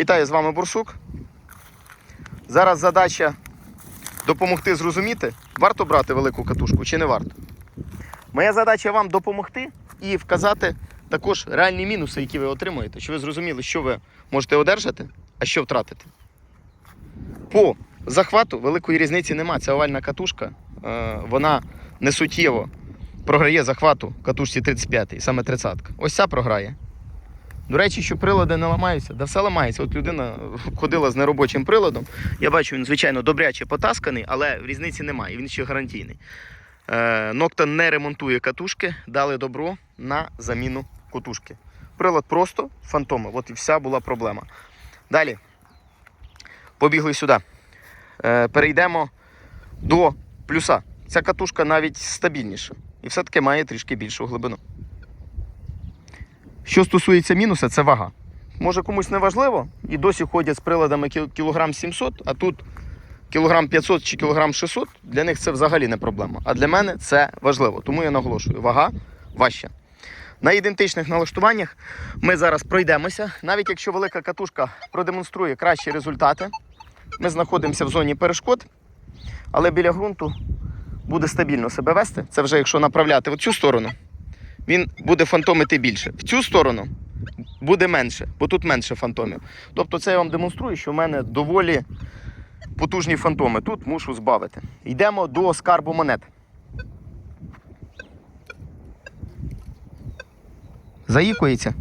Вітаю з вами Бурсук. Зараз задача допомогти зрозуміти, варто брати велику катушку чи не варто. Моя задача вам допомогти і вказати також реальні мінуси, які ви отримуєте, щоб ви зрозуміли, що ви можете одержати, а що втратити. По захвату великої різниці немає. Це овальна катушка. Е, Вона не суттєво програє захвату катушці 35 саме 30 Ось ця програє. До речі, що прилади не ламаються, да все ламається. От людина ходила з неробочим приладом. Я бачу, він, звичайно, добряче потасканий, але різниці немає, він ще гарантійний. Е, Нокта не ремонтує катушки, дали добро на заміну катушки. Прилад просто фантоми. От і вся була проблема. Далі. Побігли сюди. Е, Перейдемо до плюса. Ця катушка навіть стабільніша. І все-таки має трішки більшу глибину. Що стосується мінуса, це вага. Може комусь не важливо, і досі ходять з приладами кілограм 700, а тут кілограм 500 чи кілограм 600, для них це взагалі не проблема. А для мене це важливо. Тому я наголошую, вага важча. На ідентичних налаштуваннях ми зараз пройдемося. Навіть якщо велика катушка продемонструє кращі результати, ми знаходимося в зоні перешкод, але біля ґрунту буде стабільно себе вести. Це вже якщо направляти в цю сторону, він буде фантомити більше. В цю сторону буде менше, бо тут менше фантомів. Тобто це я вам демонструю, що в мене доволі потужні фантоми. Тут мушу збавити. Йдемо до скарбу монет. Заїкується.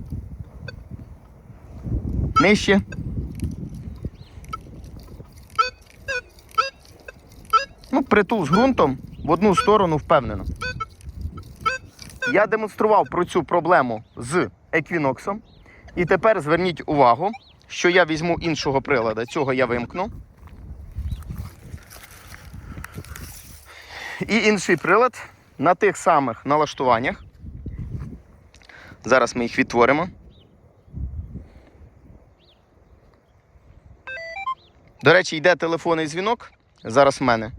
Нижче. Ну, притул з ґрунтом в одну сторону впевнено. Я демонстрував про цю проблему з еквіноксом. І тепер зверніть увагу, що я візьму іншого прилада. Цього я вимкну. І інший прилад на тих самих налаштуваннях. Зараз ми їх відтворимо. До речі, йде телефонний дзвінок. Зараз в мене.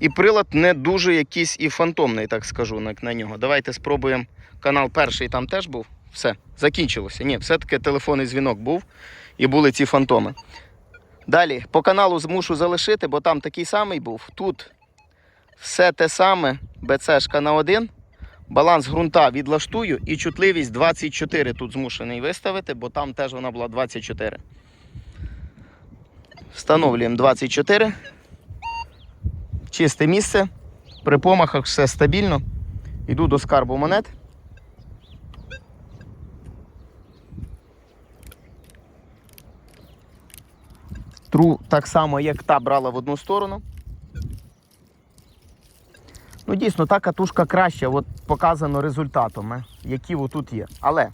І прилад не дуже якийсь і фантомний, так скажу, на, на нього. Давайте спробуємо. Канал перший там теж був. Все, закінчилося. Ні, все-таки телефонний дзвінок був і були ці фантоми. Далі, по каналу змушу залишити, бо там такий самий був. Тут все те саме, БЦшка на 1. Баланс ґрунта відлаштую і чутливість 24 тут змушений виставити, бо там теж вона була 24. Встановлюємо 24. Чисте місце. При помахах все стабільно. Йду до скарбу монет. Тру так само, як та брала в одну сторону. Ну, дійсно, та катушка краща, от показано результатом, е, які отут є. Але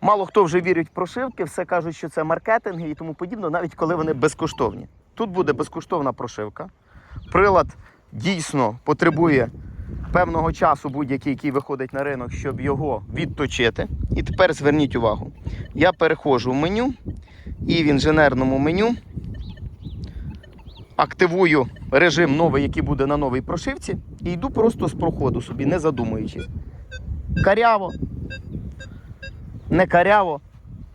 мало хто вже вірить в прошивки, все кажуть, що це маркетинги і тому подібне, навіть коли вони безкоштовні. Тут буде безкоштовна прошивка. Прилад дійсно потребує певного часу, будь-який, який виходить на ринок, щоб його відточити. І тепер зверніть увагу. Я переходжу в меню і в інженерному меню активую режим новий, який буде на новій прошивці, і йду просто з проходу собі, не задумуючись. Каряво, не каряво,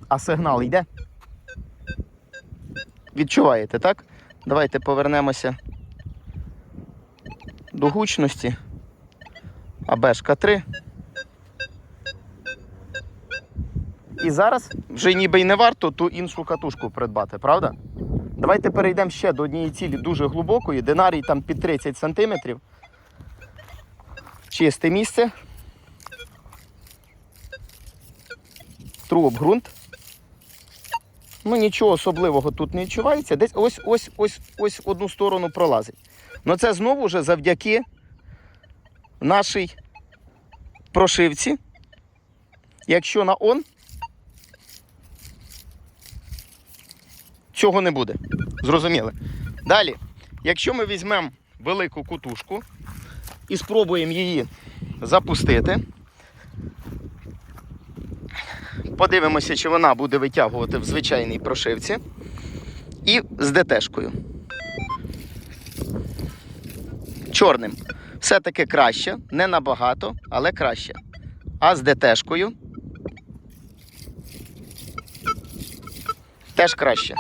а сигнал йде. Відчуваєте, так? Давайте повернемося до гучності. АБшка 3. І зараз вже ніби й не варто ту іншу катушку придбати, правда? Давайте перейдемо ще до однієї цілі дуже глибокої. Динарій там під 30 см. Чисте місце. Тру об ґрунт. Ну нічого особливого тут не відчувається. Десь ось ось ось ось одну сторону пролазить. Ну це знову вже завдяки нашій прошивці. Якщо на он, цього не буде. Зрозуміли? Далі, якщо ми візьмемо велику кутушку і спробуємо її запустити, подивимося, чи вона буде витягувати в звичайній прошивці і з ДТшкою. Чорним. Все-таки краще, не набагато, але краще. А з ДТшкою теж краще.